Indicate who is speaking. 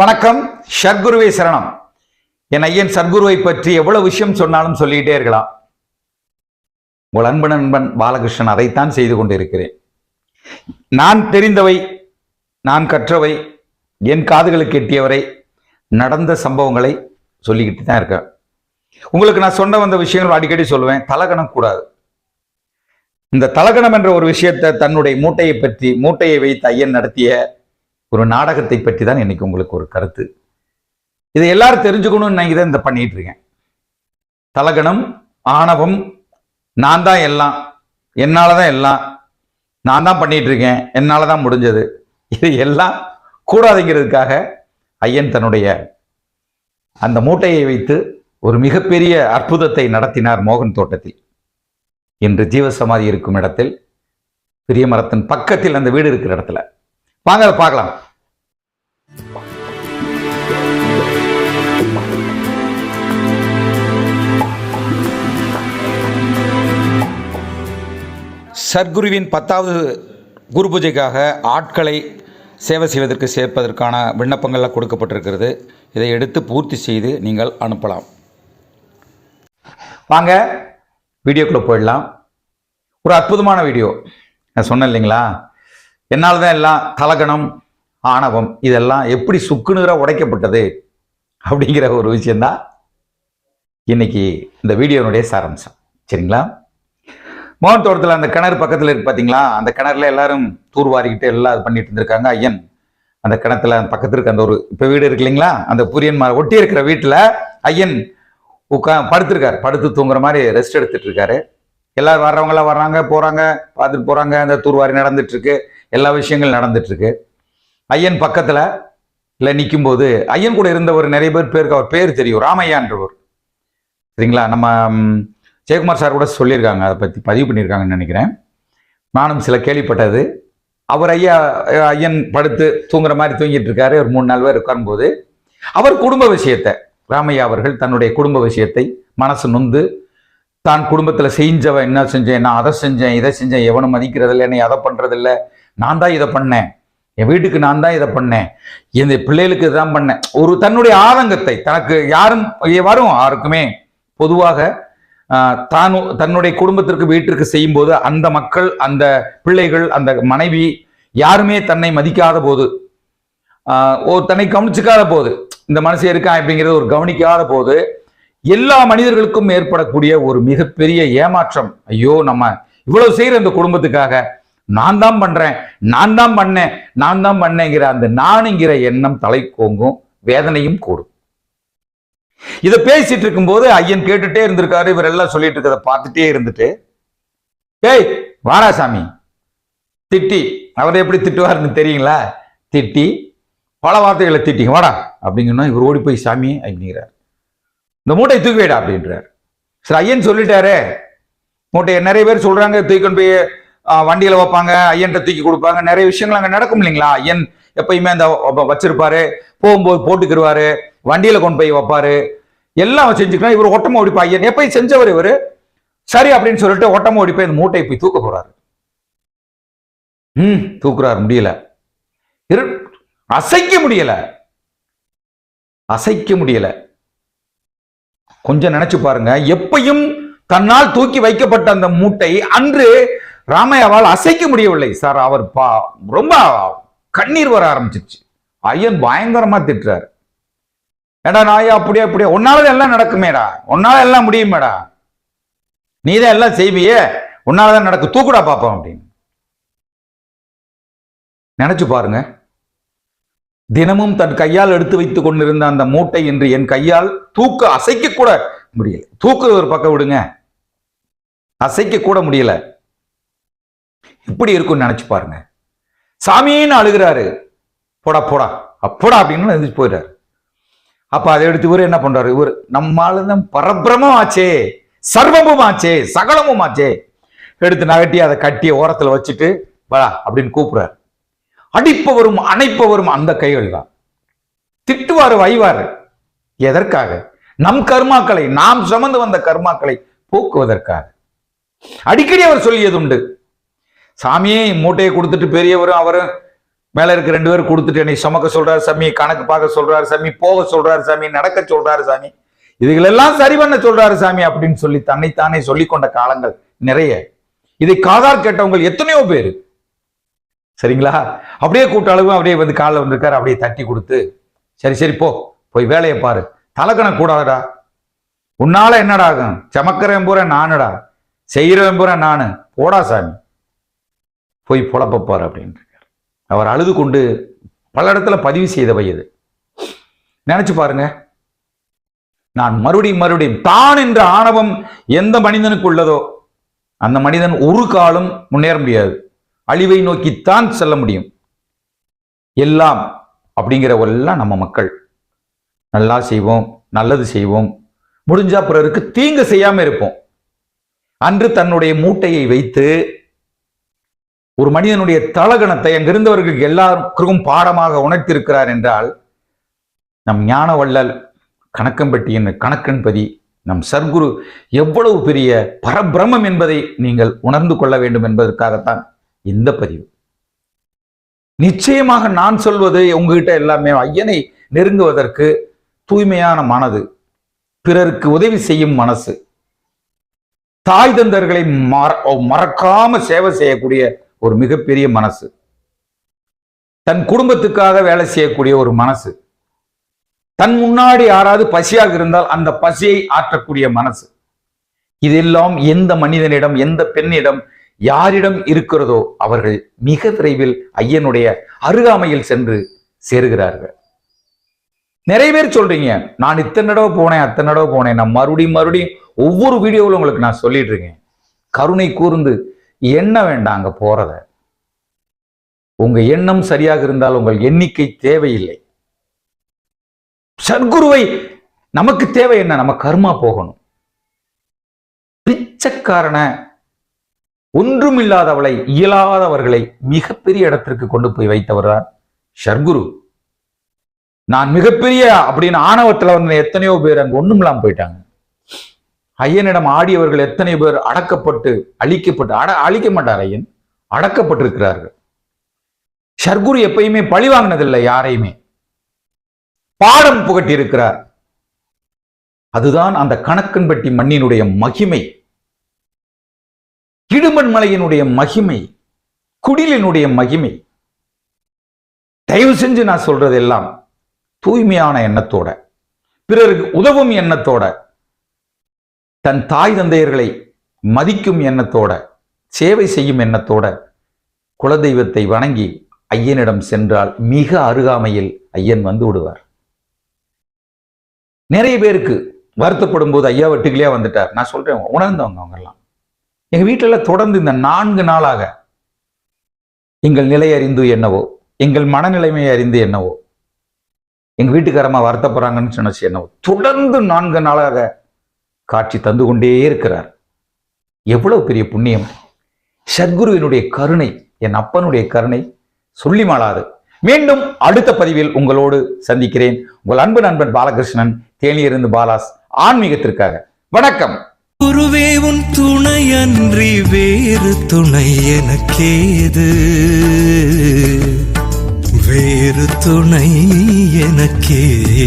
Speaker 1: வணக்கம். சர்க்குருவை சரணம். என் ஐயன் சர்க்குருவை பற்றி எவ்வளவு விஷயம் சொன்னாலும் சொல்லிக்கிட்டே இருக்கலாம். உங்கள் அன்பு நண்பன் பாலகிருஷ்ணன் அதைத்தான் செய்து கொண்டிருக்கிறேன். நான் தெரிந்தவை நான் கற்றவை என் காதுகளுக்கு எட்டியவரை நடந்த சம்பவங்களை சொல்லிக்கிட்டு தான் இருக்கேன். உங்களுக்கு நான் சொன்ன வந்த விஷயங்கள் அடிக்கடி சொல்லுவேன். தலகணம் கூடாது. இந்த தலகணம் என்ற ஒரு விஷயத்தை தன்னுடைய மூட்டையை பற்றி மூட்டையை வைத்து ஐயன் நடத்திய ஒரு நாடகத்தை பற்றி தான் இன்னைக்கு உங்களுக்கு ஒரு கருத்து. இதை எல்லாரும் தெரிஞ்சுக்கணும்னு நான் இதை இந்த பண்ணிட்டு இருக்கேன். தலகணம் ஆணவம் நான் தான் எல்லாம் என்னால தான் எல்லாம் நான் தான் பண்ணிட்டு இருக்கேன் என்னால தான் முடிஞ்சது. இது எல்லாம் கூடாதுங்கிறதுக்காக ஐயன் தன்னுடைய அந்த மூட்டையை வைத்து ஒரு மிகப்பெரிய அற்புதத்தை நடத்தினார் மோகன் தோட்டத்தில். இன்று ஜீவசமாதி இருக்கும் இடத்தில் பெரிய மரத்தின் பக்கத்தில் அந்த வீடு இருக்கிற இடத்துல. வாங்க அதை பார்க்கலாம். சர்க்குருவின் பத்தாவது குரு பூஜைக்காக ஆட்களை சேவை செய்வதற்கு சேர்ப்பதற்கான விண்ணப்பங்கள்லாம் கொடுக்கப்பட்டிருக்கிறது. இதை எடுத்து பூர்த்தி செய்து நீங்கள் அனுப்பலாம். வாங்க வீடியோக்குள்ளே போயிடலாம். ஒரு அற்புதமான வீடியோ. நான் சொன்னேன் இல்லைங்களா? என்னால் தான் எல்லாம் தலகணம் ஆணவம் இதெல்லாம் எப்படி சுக்குநூறாக உடைக்கப்பட்டது அப்படிங்கிற ஒரு விஷயந்தான் இன்னைக்கு இந்த வீடியோனுடைய சாரம்சம். சரிங்களா? மோகன் தோட்டத்தில் அந்த கிணறு பக்கத்தில் இருக்கு பார்த்தீங்களா அந்த கிணறுல எல்லாரும் தூர்வாரிக்கிட்டு எல்லாம் இது பண்ணிட்டு இருந்திருக்காங்க. ஐயன் அந்த கிணத்துல பக்கத்தில் பக்கத்துல இருக்க அந்த ஒரு இப்போ வீடு இருக்கு இல்லைங்களா? அந்த புரியன் ஒட்டி இருக்கிற வீட்டில் ஐயன் உட்கா படுத்திருக்காரு. படுத்து தூங்குற மாதிரி ரெஸ்ட் எடுத்துட்டு இருக்காரு. எல்லாரும் வர்றவங்களாம் வர்றாங்க போறாங்க பார்த்துட்டு போறாங்க. அந்த தூர்வாரி நடந்துட்டு இருக்கு. எல்லா விஷயங்களும் நடந்துட்டுருக்கு. ஐயன் பக்கத்தில் இல்லை நிற்கும்போது ஐயன் கூட இருந்தவர் நிறைய பேர் பேருக்கு அவர் பேர் தெரியும் ராமையான்றவர். சரிங்களா? நம்ம ஜெயக்குமார் சார் கூட சொல்லியிருக்காங்க அதை பற்றி பதிவு பண்ணியிருக்காங்கன்னு நினைக்கிறேன். நானும் சில கேள்விப்பட்டது. அவர் ஐயா ஐயன் படுத்து தூங்குற மாதிரி தூங்கிட்டு இருக்காரு ஒரு மூணு நாலு பேர் உட்காரும்போது. அவர் குடும்ப விஷயத்தை ராமையா அவர்கள் தன்னுடைய குடும்ப விஷயத்தை மனசு நொந்து தான் குடும்பத்தில் செஞ்சவன் என்ன செஞ்சேன்? நான் அதை செஞ்சேன் இதை செஞ்சேன் எவனும் மதிக்கிறதில்ல என்னை அதை பண்ணுறதில்ல நான் தான் இதை பண்ணேன். என் வீட்டுக்கு நான் தான் இதை பண்ணேன். என் பிள்ளைகளுக்கு இதான் பண்ணேன். ஒரு தன்னுடைய ஆதங்கத்தை தனக்கு யாரும் வரும் யாருக்குமே. பொதுவாக தான் தன்னுடைய குடும்பத்திற்கு வீட்டிற்கு செய்யும்போது அந்த மக்கள் அந்த பிள்ளைகள் அந்த மனைவி யாருமே தன்னை மதிக்காத போது ஓ தன்னை கவனிச்சுக்காத போது இந்த மனுஷன் இருக்கான் அப்படிங்கிறது ஒரு கவனிக்காத போது எல்லா மனிதர்களுக்கும் ஏற்படக்கூடிய ஒரு மிகப்பெரிய ஏமாற்றம். ஐயோ நம்ம இவ்வளவு செய்யற இந்த குடும்பத்துக்காக நான் தான் பண்றேன் நான் தான் பண்ணேன் நான் தான் பண்ணேங்கிற அந்த நானுங்கிற எண்ணம் தலை கோங்கும் வேதனையும் கூடும். இதை பேசிட்டு இருக்கும்போது ஐயன் கேட்டுட்டே இருந்திருக்காரு இவர் எல்லாம் சொல்லிட்டு இருக்கிறத பார்த்துட்டே இருந்துட்டு ஏய் வாடா சாமி. திட்டி அவரை எப்படி திட்டுவாருன்னு தெரியுங்களா? திட்டி பல வார்த்தைகளை திட்டிங்க வாடா அப்படிங்கன்னா இவர் ஓடி போய் சாமி அப்படிங்கிறார். இந்த மூட்டை தூக்கி வைடா அப்படின்றார். சரி ஐயன் சொல்லிட்டாரே. மூட்டையை நிறைய பேர் சொல்றாங்க தூக்கி கொண்டு போய் வண்டியில வைப்பாங்க ஐயன்ட்ட தூக்கி கொடுப்பாங்க. நிறைய விஷயங்கள் அங்க நடக்கும் இல்லைங்களா? ஐயன் எப்பயுமே அந்த வச்சிருப்பாரு. போகும்போது போட்டுக்கிருவாரு. வண்டியில கொண்டு போய் வைப்பாரு. எல்லாம் செஞ்சுக்கணும் இவர் ஒட்டமா ஓடிப்பா ஐயன் எப்பயும் செஞ்சவர் இவரு. சரி அப்படின்னு சொல்லிட்டு ஒட்டமா ஓடி போய் அந்த மூட்டையை போய் தூக்க போறாரு. ம் தூக்குறாரு. முடியல. இரு அசைக்க முடியல. அசைக்க முடியல. கொஞ்சம் நினைச்சு பாருங்க. எப்பையும் தன்னால் தூக்கி வைக்கப்பட்ட அந்த மூட்டை அன்று ராமையாவால் அசைக்க முடியவில்லை. சார் அவர் பா ரொம்ப கண்ணீர் வர ஆரம்பிச்சிருச்சு. ஐயன் பயங்கரமா திட்டுறாரு. ஏடா நாயா அப்படியே அப்படியே. உன்னால எல்லாம் நடக்குமேடா. உன்னால எல்லாம் முடியுமேடா. நீ தான் எல்லாம் செய்வியே. உன்னாலதான் நடக்கும். தூக்குடா பாப்போம் அப்படின்னு. நினைச்சு பாருங்க. தினமும் தன் கையால் எடுத்து வைத்துக் கொண்டிருந்த அந்த மூட்டை என்று என் கையால் தூக்க அசைக்க கூட முடியல. தூக்குறது ஒரு பக்கம் விடுங்க. அசைக்க கூட முடியல. இப்படி இருக்கும்னு நினைச்சு பாருங்க. சாமின்னு அழுகிறாரு. போடா போடா. அப்போடா அப்படின்னு எழுந்திரிச்சு போயிடுறாரு. அப்ப அதை எடுத்து இவர் என்ன பண்றாரு? இவர் நம்மால தான் பரபிரமம் ஆச்சே சர்வமும் ஆச்சே சகலமும் ஆச்சே. எடுத்து நகட்டி அதை கட்டி ஓரத்துல வச்சுட்டு வா அப்படின்னு கூப்பிடுறாரு. அடிப்பவரும் அணைப்பவரும் அந்த கைகள் தான் திட்டுவாரு வைவாரு. எதற்காக? நம் கர்மாக்களை நாம் சுமந்து வந்த கர்மாக்களை போக்குவதற்காக. அடிக்கடி அவர் சொல்லியது உண்டு சாமியே மூட்டையை கொடுத்துட்டு பெரியவரும் அவரும் மேலே இருக்க ரெண்டு பேரும் கொடுத்துட்டு என்னை சுமக்க சொல்றாரு சாமி கணக்கு பார்க்க சொல்றாரு சாமி போக சொல்றாரு சாமி நடக்க சொல்றாரு சாமி. இதுகளெல்லாம் சரி பண்ண சொல்றாரு சாமி அப்படின்னு சொல்லி தன்னைத்தானே சொல்லி கொண்ட காலங்கள் நிறைய. இதை காதால் கேட்டவங்க எத்தனையோ பேர். சரிங்களா? அப்படியே கூட்ட அளவு அப்படியே வந்து காலில் வந்திருக்காரு அப்படியே தட்டி கொடுத்து சரி சரி போ போய் வேலையை பாரு. தலக்கணம் கூடாதடா. உன்னால என்னடா ஆகும்? சமக்கிற பூரா நானுடா. செய்கிற பூரா நானு. போடா சாமி. போய் புலப்பப்பார் அப்படின்றார் அவர் அழுது கொண்டு பல இடத்துல பதிவு செய்தவை இது. நினைச்சு பாருங்க. நான் மறுபடியும் மறுபடியும் தான் என்ற ஆணவம் எந்த மனிதனுக்கு உள்ளதோ அந்த மனிதன் ஒரு காலம் முன்னேற முடியாது. அழிவை நோக்கித்தான் செல்ல முடியும். எல்லாம் அப்படிங்கிறவரெல்லாம் நம்ம மக்கள். நல்லா செய்வோம் நல்லது செய்வோம். முடிஞ்சா பிறருக்கு தீங்கு செய்யாம இருப்போம். அன்று தன்னுடைய மூட்டையை வைத்து ஒரு மனிதனுடைய தலகணத்தை அங்கிருந்தவர்களுக்கு எல்லாருக்கும் பாடமாக உணர்த்திருக்கிறார் என்றால் நம் ஞான வள்ளல் கணக்கம்பட்டியின் கணக்கன்பதி நம் சர்க்குரு எவ்வளவு பெரிய பரபிரமம் என்பதை நீங்கள் உணர்ந்து கொள்ள வேண்டும் என்பதற்காகத்தான் இந்த பதிவு. நிச்சயமாக நான் சொல்வது உங்ககிட்ட எல்லாமே ஐயனை நெருங்குவதற்கு தூய்மையான மனது பிறருக்கு உதவி செய்யும் மனசு தாய் தந்தர்களை மற- மறக்காம சேவை செய்யக்கூடிய ஒரு மிகப்பெரிய மனசு. தன் குடும்பத்துக்காக வேலை செய்யக்கூடிய ஒரு மனசு. தன் முன்னாடி யாராவது பசியாக இருந்தால் அந்த பசியை ஆற்றக்கூடிய மனசு. இதெல்லாம் எந்த மனிதனிடம் எந்த பெண்ணிடம் யாரிடம் இருக்கிறதோ அவர்கள் மிக விரைவில் ஐயனுடைய அருகாமையில் சென்று சேருகிறார்கள். நிறைய பேர் சொல்றீங்க நான் இத்தனை தடவை போனேன் அத்தனை தடவை போனேன். நான் மறுபடியும் மறுபடியும் ஒவ்வொரு வீடியோவிலும் உங்களுக்கு நான் சொல்லிட்டு இருக்கேன். கருணை கூர்ந்து எண்ண வேண்டாம் அங்க போகிறத உங்க எண்ணம் சரியாக இருந்தால் உங்கள் எண்ணிக்கை தேவையில்லை. சர்க்குருவை நமக்கு தேவை என்ன? நம்ம கர்மா போகணும். பிச்சைக்காரன ஒன்றுமில்லாதவளை இயலாதவர்களை மிகப்பெரிய இடத்திற்கு கொண்டு போய் வைத்தவர்தான் சர்க்குரு நான் மிகப்பெரிய அப்படின்னு ஆணவத்தில் வந்து எத்தனையோ பேர் அங்க இல்லாமல் போயிட்டாங்க. ஐயனிடம் ஆடியவர்கள் எத்தனை பேர் அடக்கப்பட்டு அழிக்கப்பட்டு அட அழிக்க மாட்டார் ஐயன். அடக்கப்பட்டிருக்கிறார்கள். ஷர்குரு எப்பயுமே பழி வாங்கினதில்லை யாரையுமே. பாடம் புகட்டி இருக்கிறார் அதுதான் அந்த கணக்கன்பட்டி மண்ணினுடைய மகிமை. இடுமன் மலையினுடைய மகிமை குடிலினுடைய மகிமை. தயவு செஞ்சு நான் சொல்றது எல்லாம் தூய்மையான எண்ணத்தோட பிறருக்கு உதவும் எண்ணத்தோட தன் தாய் தந்தையர்களை மதிக்கும் எண்ணத்தோட சேவை செய்யும் எண்ணத்தோட குலதெய்வத்தை வணங்கி ஐயனிடம் சென்றால் மிக அருகாமையில் ஐயன் வந்து விடுவார். நிறைய பேருக்கு வருத்தப்படும் போது ஐயா வெட்டுக்கிலே வந்துட்டார். நான் சொல்றேன் உணர்ந்தவங்க அவங்க எல்லாம் எங்க வீட்டில் தொடர்ந்து இந்த நான்கு நாளாக எங்கள் நிலை அறிந்து என்னவோ எங்கள் மனநிலைமை அறிந்து என்னவோ எங்க வீட்டுக்காரமா வருத்தப்படுறாங்கன்னு சொன்னச்சு என்னவோ தொடர்ந்து நான்கு நாளாக காட்சி தந்து கொண்டே இருக்கிறார். எவ்வளவு பெரிய புண்ணியம். சத்குருவினுடைய கருணை என் அப்பனுடைய கருணை சொல்லி மாளாது. மீண்டும் அடுத்த பதிவில் உங்களோடு சந்திக்கிறேன். உங்கள் அன்பு நண்பன் பாலகிருஷ்ணன் தேனியிருந்து பாலாஸ் ஆன்மீகத்திற்காக. வணக்கம்.
Speaker 2: குருவே உன் துணையன்றி வேறு துணை எனக்கேது? வேறு துணை எனக்கேது?